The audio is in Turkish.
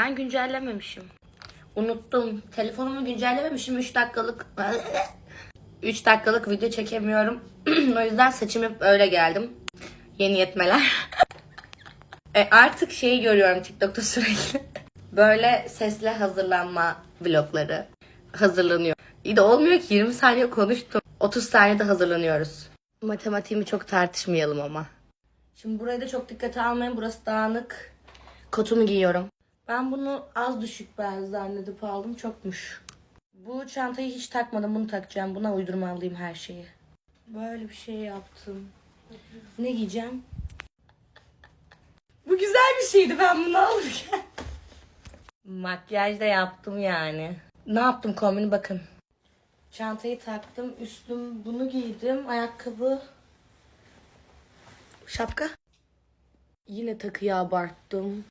Ben güncellememişim. Unuttum. Telefonumu güncellememişim 3 dakikalık. 3 dakikalık video çekemiyorum. o yüzden saçım hep öyle geldim. Yeni yetmeler. e, artık şeyi görüyorum TikTok'ta sürekli. Böyle sesle hazırlanma vlogları. Hazırlanıyor. İyi de olmuyor ki 20 saniye konuştum. 30 saniyede hazırlanıyoruz. Matematiğimi çok tartışmayalım ama. Şimdi burayı da çok dikkate almayın. Burası dağınık. Kotumu giyiyorum. Ben bunu az düşük ben zannedip aldım. Çokmuş. Bu çantayı hiç takmadım. Bunu takacağım. Buna uydurmalıyım her şeyi. Böyle bir şey yaptım. Ne giyeceğim? Bu güzel bir şeydi. Ben bunu alırken. Makyaj da yaptım yani. Ne yaptım kombini bakın. Çantayı taktım. Üstüm bunu giydim. Ayakkabı. Şapka. Yine takıyı abarttım.